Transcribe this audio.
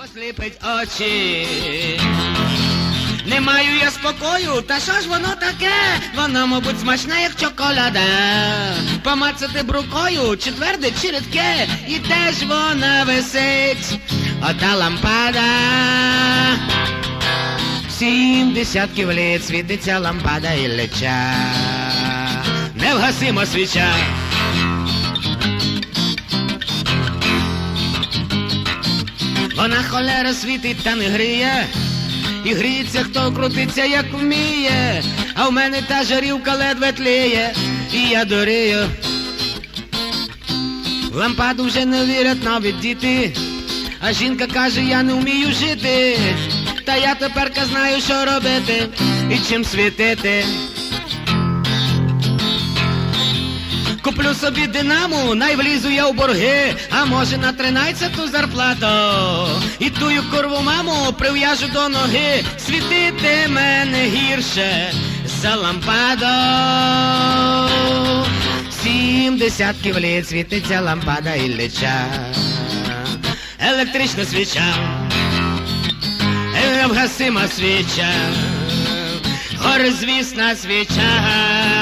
Посліпить очі. Не маю я спокою, та що ж воно таке? Воно, мабуть, смачне, як чоколяда. Помацати брукою, чи тверде, чи рідке, і теж вона висить. Ота лампада. Сім десятків літ світиться лампада і леча. Невгасима свіча. Вона холера світить та не гріє. І гріється, хто крутиться, як вміє. А в мене та жарівка ледве тліє, і я дурію. В лампаду вже не вірять навіть діти. А жінка каже, я не вмію жити. Та я теперка знаю, що робити і чим світити. Куплю собі динаму, най влізу я в борги, а може на тринадцяту зарплату. І тую курву маму прив'яжу до ноги, світити мене гірше за лампадо. Сім десятків літ світиться лампада і леча. Електрична свіча, невгасима свіча, горизвісна свіча.